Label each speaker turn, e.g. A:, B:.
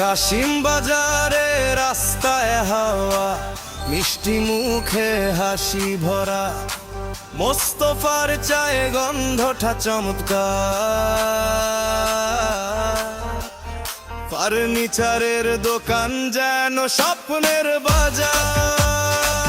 A: কাশিম বাজারে রাস্তায় হাওয়া, মিষ্টি মুখে হাসি ভরা। মোস্তফার চায়ে গন্ধটা চমৎকার। ফার্নিচারের দোকান যেন স্বপ্নের বাজার।